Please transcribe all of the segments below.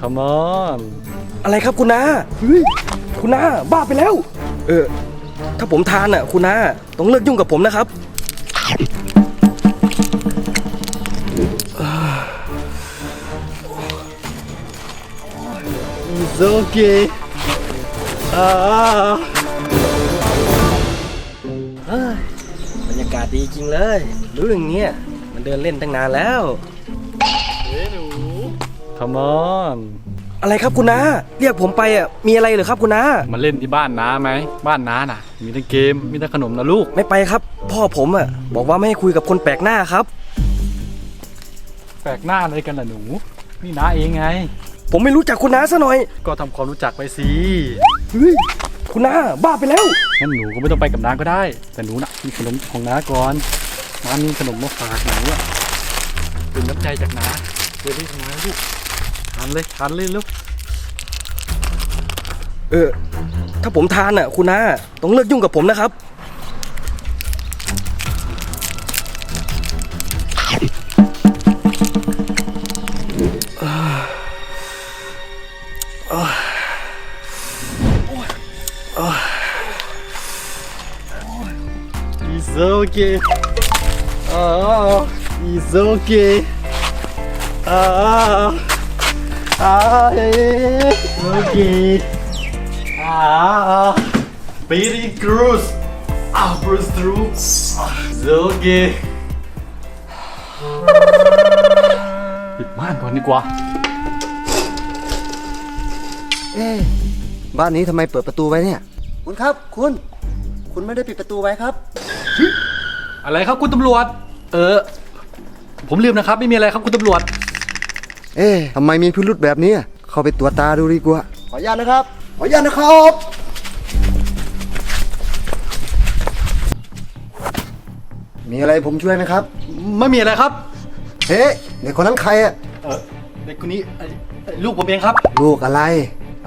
Come on อะไรครับคุณนาเฮ้ยคุณนาบ้าไปแล้ว เออ ถ้าผมทานอะ คุณนาต้องเลิกยุ่งกับผมนะครับ It's okay อ่าเฮ้ยบรรยากาศดีจริงเลย รู้อย่างเนี้ยมันเดินเล่นตั้งนานแล้ว Come on อะไรครับคุณนาเรียกผมไปอะมีอะไรเหรือครับคุณนามาเล่นที่บ้านน้าไหม บ้านน้าน่ะ มีทั้งเกม มีทั้งขนมนะลูก ไม่ไปครับ พ่อผมอะบอกว่าไม่ให้คุยกับคนแปลกหน้าครับ แปลกหน้าอะไรกันล่ะหนู นี่น้าเองไง ผมไม่รู้จักคุณนาซะหน่อยก็ทำความรู้จักไปสิ เฮ้ยคุณนาบ้าไปแล้ว งั้นหนูก็ไม่ต้องไปกับน้าก็ได้ แต่หนูน่ะมีขนมของน้าก่อนน้ามีขนมมาฝากหนูอะเป็นน้ำใจจากน้าเดี๋ยวนี้ทำไมลูกทานเลยทานเลยลูกเออ ถ้าผมทานอะ คุณนาต้องเลิกยุ่งกับผมนะครับ It's okay อ่า It's okay อ่าอ่า It's okay อ่า Pretty Cruz อ่า Bruce through It's okay ปิดม่านก่อนดีกว่า เอ๊ะบ้านนี้ทำไมเปิดประตูไว้เนี่ย คุณครับ คุณ คุณไม่ได้ปิดประตูไว้ครับ อะไรครับคุณตำรวจ เออ ผมลืมนะครับ ไม่มีอะไรครับคุณตำรวจ เอ๊ะทำไมมีพิรุษแบบนี้ เข้าไปตรวจตาดูดีกว่า ขออนุญาตนะครับ ขออนุญาตนะครับ มีอะไรผมช่วยไหมครับ ไม่มีอะไรครับ เฮ้เด็กคนนั้นใครอะเออเด็กคนนี้เอ่อเอ่อลูกผมเองครับ ลูกอะไร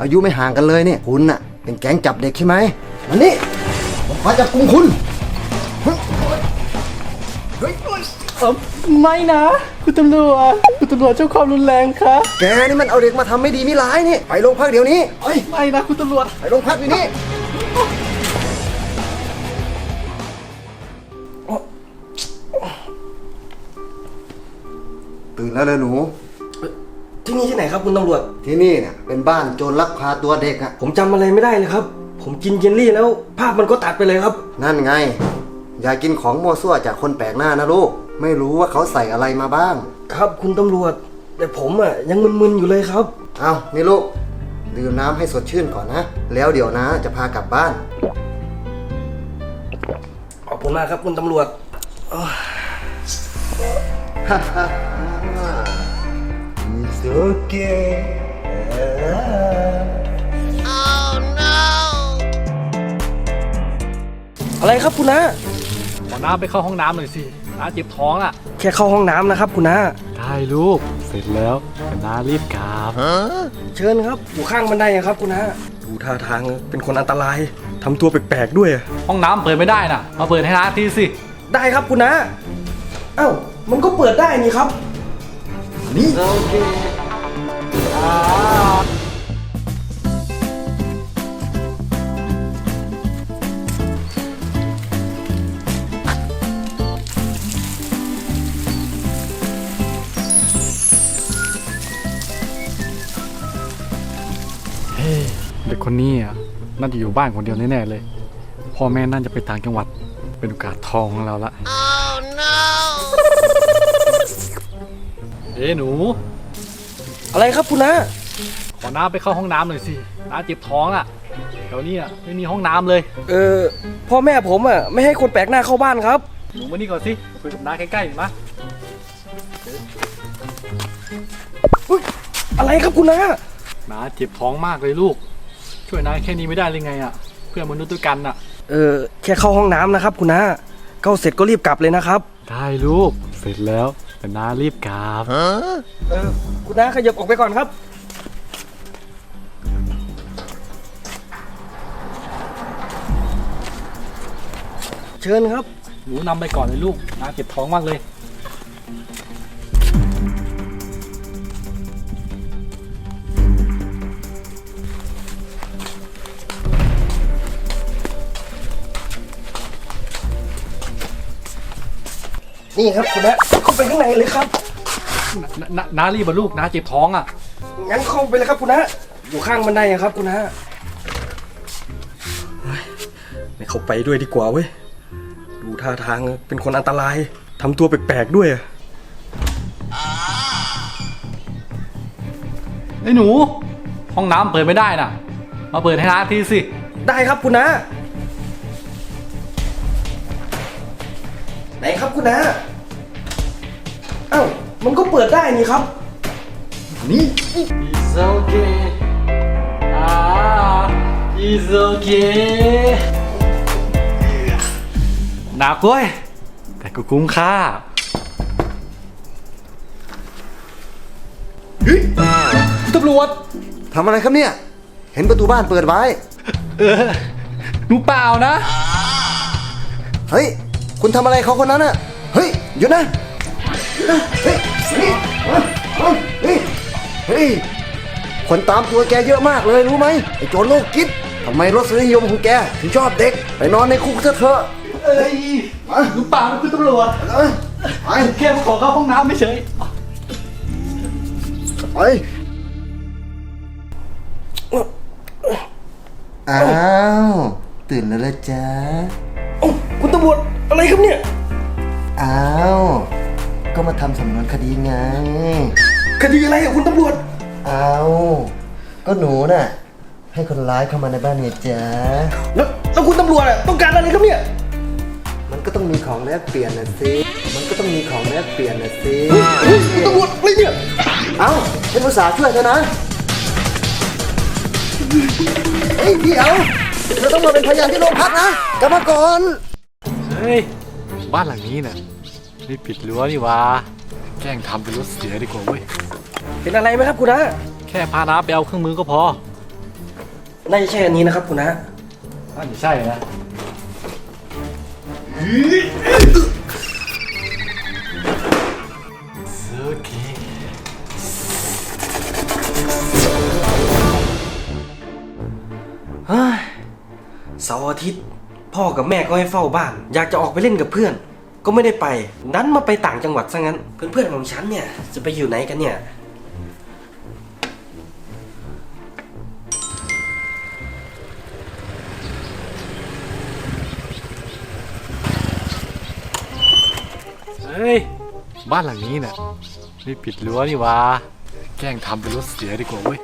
อายุไม่ห่างกันเลยเนี่ย คุณน่ะ เป็นแก๊งจับเด็กใช่ไหมมานี่ผมขอจับกุมคุณ เออไม่นะ คุณตำรวจคุณตำรวจเจ้าความรุนแรงครับแกนี่มันเอาเด็กมาทำไม่ดีไม่ร้ายนี่ ไปโรงพักเดี๋ยวนี้ไปไม่นะคุณตำรวจ ไปโรงพักเดี๋ยวนี้ตื่นแล้วเลยหนู ที่นี่ที่ไหนครับคุณตำรวจ ที่นี่เนี่ยเป็นบ้านโจรลักพาตัวเด็กอะผมจำอะไรไม่ได้เลยครับ ผมกินเยลลี่แล้ว ภาพมันก็ตัดไปเลยครับ นั่นไง อย่ากินของมั่วซั่วจากคนแปลกหน้านะลูก ไม่รู้ว่าเขาใส่อะไรมาบ้าง ครับคุณตำรวจ แต่ผมอะยังมึนๆอยู่เลยครับ เอานี่ลูก ดื่มน้ำให้สดชื่นก่อนนะ แล้วเดี๋ยวนะจะพากลับบ้าน ขอบคุณมากครับคุณตำรวจ It's okay อะไรครับคุณนา ขอน้ำไปเข้าห้องน้ำหน่อยสิน้าเจ็บท้องอะ แค่เข้าห้องน้ำนะครับคุณนาได้ลูก เสร็จแล้วแต่น้ารีบกลับ เชิญครับอยู่ข้างบันไดครับคุณนาดูท่าทางเป็นคนอันตรายทำตัวแปลกๆด้วยห้องน้ำเปิดไม่ได้น่ะ มาเปิดให้น้าทีสิ ได้ครับคุณนาเอ้ามันก็เปิดได้นี่ครับ นี่เด็ น่าจะอยู่บ้านคนเดียวแน่ๆเลย พ่อแม่น่าจะไปต่างจังหวัด เป็นโอกาสทองของเราละเอ้หนู อะไรครับคุณนาขอน้ำไปเข้าห้องน้ำหน่อยสิน้าเจ็บท้องอะแถวนี้อะไม่มีห้องน้ำเลย เออพ่อแม่ผมอะไม่ให้คนแปลกหน้าเข้าบ้านครับ หนูมานี่ก่อนสิคุยกับน้าใกล้ๆมาอะไรครับคุณนาน้าเจ็บท้องมากเลยลูก ช่วยน้าแค่นี้ไม่ได้เลยไงอะ เพื่อนมนุษย์ด้วยกันอะ เออแค่เข้าห้องน้ำนะครับ คุณนาเข้าเสร็จก็รีบกลับเลยนะครับ ได้ลูก เสร็จแล้วแต่น้ารีบกลับ เออคุณนาขยับออกไปก่อนครับ เชิญครับ หนูนำไปก่อนเลยลูกน้าเจ็บท้องมากเลย นี่ครับคุณนะเข้าไปข้างในเลยครับนนน้ารีบมาลูกน้าเจ็บท้องอะ งั้นเข้าไปเลยครับคุณนะอยู่ข้างบันไดอะครับคุณนะเฮ้ยไม่เข้าไปด้วยดีกว่าเว้ย ดูท่าทางเป็นคนอันตรายทำตัวแปลกๆด้วยอะไอ้หนู ห้องน้ำเปิดไม่ได้น่ะ มาเปิดให้น้าทีสิ ได้ครับคุณนะไหนครับคุณนะเอ้า มันก็เปิดได้นี่ครับ นี่ It's okay อ่า It's okay หนักเว้ย แต่ก็คุ้มค่าคุณตำรวจ ทำอะไรครับเนี่ย เห็นประตูบ้านเปิดไว้ เออหนูเปล่านะ เฮ้ย คุณทำอะไรเขาคนนั้นอะเฮ้ยหยุดนะหยุดนะเฮ้ยนี่มามา เฮ้ยเฮ้ยคนตามตัวแกเยอะมากเลยรู้ไหมไอ้โจรโลกกิดทำไมรสนิยมของแกถึงชอบเด็ก ไปนอนในคุกซะเถอะเอ้ยหนูเปล่านะคุณตำรวจเอ้ยไปแค่มาขอเข้าห้องน้ำไม่เฉยไปอ้าว ตื่นแล้วละจ๊ะเอ้าคุณตำรวจอะไรครับเนี่ย อ้าว ก็มาทำสำนวนคดีไง คดีอะไรอะคุณตำรวจอ้าวก็หนูน่ะ ให้คนร้ายเข้ามาในบ้านเนี่ยจ๊ะแล้วแล้วคุณตำรวจอะต้องการอะไรครับเนี่ย มันก็ต้องมีของแลกเปลี่ยนนะสิมันก็ต้องมีของแลกเปลี่ยนนะสิเฮ้ยคุณตำรวจอะไรเนี่ย เอ้าเป็นภาษาห์ช่วยเธอนะเฮ้ยเดี๋ยวเธอต้องมาเป็นพยานที่โรงพักนะกลับมาก่อน เฮ้ย บ้านหลังนี้น่ะ ไม่ปิดรั้วนี่หวะแกล้งทำเป็นรถเสียดีกว่าเว้ย เป็นอะไรไหมครับคุณนะแค่พาน้าไปเอาเครื่องมือก็พอน่าจะใช่อันนี้นะครับคุณนะน่าจะใช่นะโอเคเฮ้ยเสาร์อาทิตย์ พ่อกับแม่ก็ให้เฝ้าบ้าน อยากจะออกไปเล่นกับเพื่อน ก็ไม่ได้ไปดันมาไปต่างจังหวัดซะงั้น เพื่อนๆของฉันเนี่ยจะไปอยู่ไหนกันเนี่ย เฮ้ย บ้านหลังนี้น่ะไม่ปิดรั้วนี่หวะแกล้งทำเป็นรถเสียดีกว่าเว้ย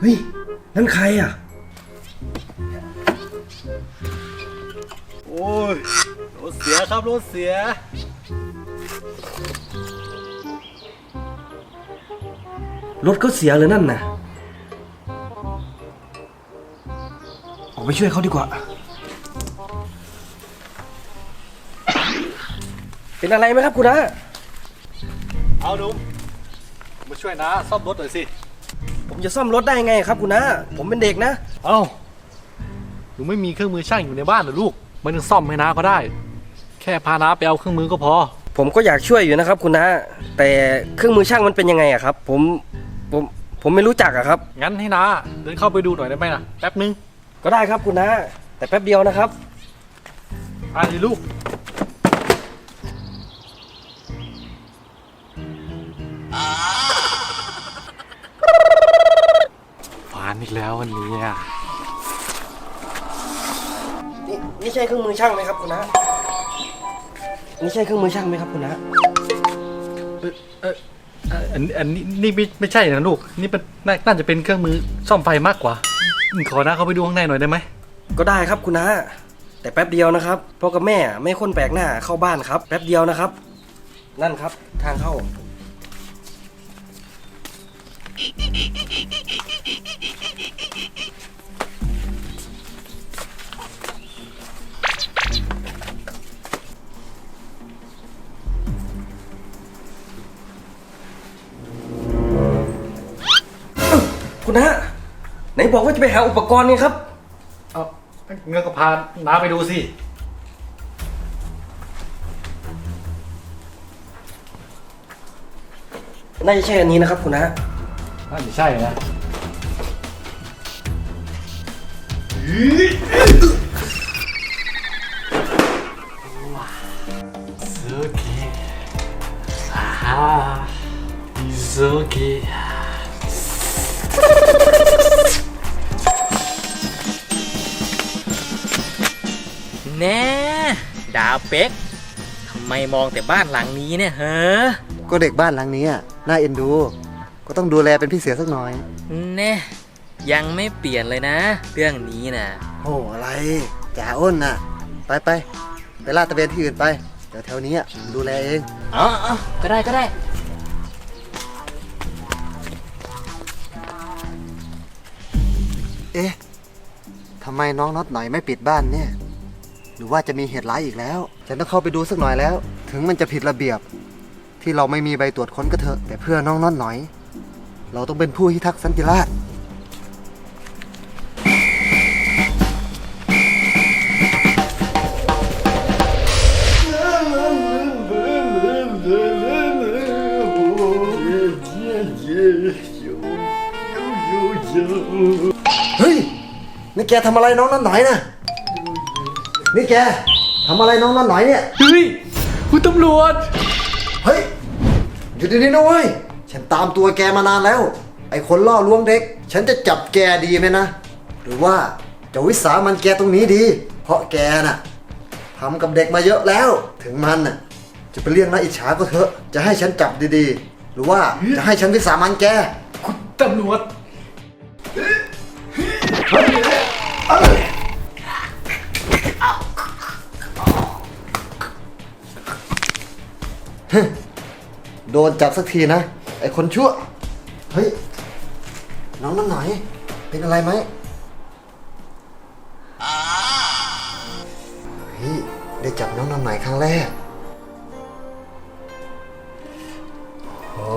เฮ้ย นั่นใครอะ รถเสียครับรถเสีย รถก็เสียเลยนั่นนะออกไปช่วยเขาดีกว่า เป็นอะไรไหมครับคุณนะเอาหนุ่มมาช่วยนะซ่อมรถหน่อยสิ ผมจะซ่อมรถได้ไงครับคุณนะผมเป็นเด็กนะ เอ้าหนูไม่มีเครื่องมือช่างอยู่ในบ้านเหรอลูก มันยังซ่อมให้น้าก็ได้ แค่พาน้าไปเอาเครื่องมือก็พอ ผมก็อยากช่วยอยู่นะครับ คุณนะแต่เครื่องมือช่างมันเป็นยังไงอะครับ ผมผมผมไม่รู้จักอะครับ งั้นให้น้าเดินเข้าไปดูหน่อยได้ไหมนะแป๊บนึงก็ได้ครับคุณนะแต่แป๊บเดียวนะครับ อะดิลูก ฟานอีกแล้ววันนี้อะ นี่นี่ใช่เครื่องมือช่างไหมครับคุณนะ นี่ใช่เครื่องมือช่างไหมครับคุณนะเออเออเอ่ออันอันนี้นี่ไม่ไม่ใช่นะลูก นี่เป็นน่าน่าจะเป็นเครื่องมือซ่อมไฟมากกว่า ขอนะเข้าไปดูข้างในหน่อยได้ไหม ก็ได้ครับคุณนะแต่แป๊บเดียวนะครับพ่อกับแม่ไม่ให้คนแปลกหน้าเข้าบ้านครับ แป๊บเดียวนะครับ นั่นครับทางเข้า ณน้ไหนบอกว่าจะไปหาอุปกรณ์ไงครับ เอาเงินก็พาน้าไปดูสิ น่าจะใช่อันนี้นะครับ คุณนะาน่าจะใช่นะโอเคอ่า is okay แน่ดาวเป็กทำไมมองแต่บ้านหลังนี้เนี่ยเฮ้อก็เด็กบ้านหลังนี้อะน่าเอ็นดู ก็ต้องดูแลเป็นพิเศษสักหน่อย แน่ยังไม่เปลี่ยนเลยนะ เรื่องนี้นะโอ้อะไรจ่าอ้นน่ะ ไปไปไปลาดตระเวนที่อื่นไป เดี๋ยวแถวนี้อะผมดูแลเองอ๋ออก็ได้ก็ได้ เอ๊ะทำไมน้องน็อตหน่อยไม่ปิดบ้านเนี่ย หรือว่าจะมีเหตุร้ายอีกแล้ว ฉันต้องเข้าไปดูสักหน่อยแล้ว ถึงมันจะผิดระเบียบ ที่เราไม่มีใบตรวจค้นก็เถอะ แต่เพื่อน้องน็อตหน่อย เราต้องเป็นผู้พิทักษ์สันติราษฎร์เฮ้ยนี่แกทำอะไรน้องนั่นหน่อยนะ นี่แกทำอะไรน้องนั่นหน่อยเนี่ย เฮ้ยคุณตำรวจ เฮ้ยอยู่ดีๆนะเว้ย ฉันตามตัวแกมานานแล้ว ไอ้คนล่อลวงเด็ก ฉันจะจับแกดีไหมนะ หรือว่าจะวิสามันแกตรงนี้ดี เพราะแกน่ะทำกับเด็กมาเยอะแล้ว ถึงมันน่ะจะไปเรื่องน่าอิจฉาก็เถอะ จะให้ฉันจับดีๆ หรือว่าจะให้ฉันวิสามันแก คุณตำรวจ โดนจับสักทีนะ ไอ้คนชั่ว เฮ้ย น้องนั่นหน่อย เป็นอะไรไหมเฮ้ย ได้จับน้องนั่นหน่อยครั้งแรกโอ้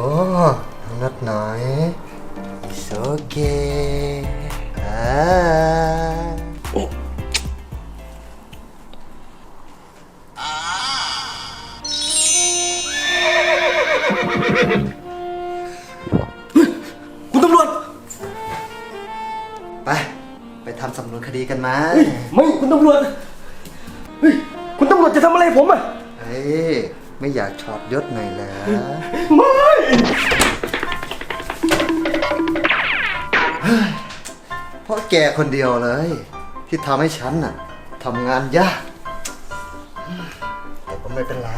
น้องนัดหน่อยโอเคอ่า ไป ไปทำสำนวนคดีกันมาไม่คุณตำรวจเฮ้ยคุณตำรวจจะทำอะไรผมอะเฮ้ยไม่อยากชอบยศหน่อยเหรอไม่เพราะแกคนเดียวเลย ที่ทำให้ฉันน่ะทำงานยากแต่ก็ไม่เป็นไร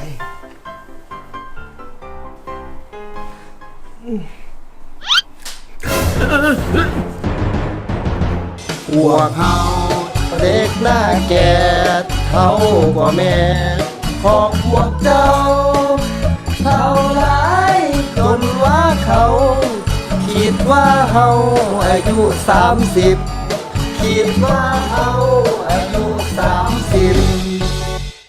พวกเขาเด็กหน้าแก่เท่ากว่าแม่ของพวกเจ้าเท่าไรจนว่าเขา คิดว่าเฮาอายุสามสิบคิดว่าเฮา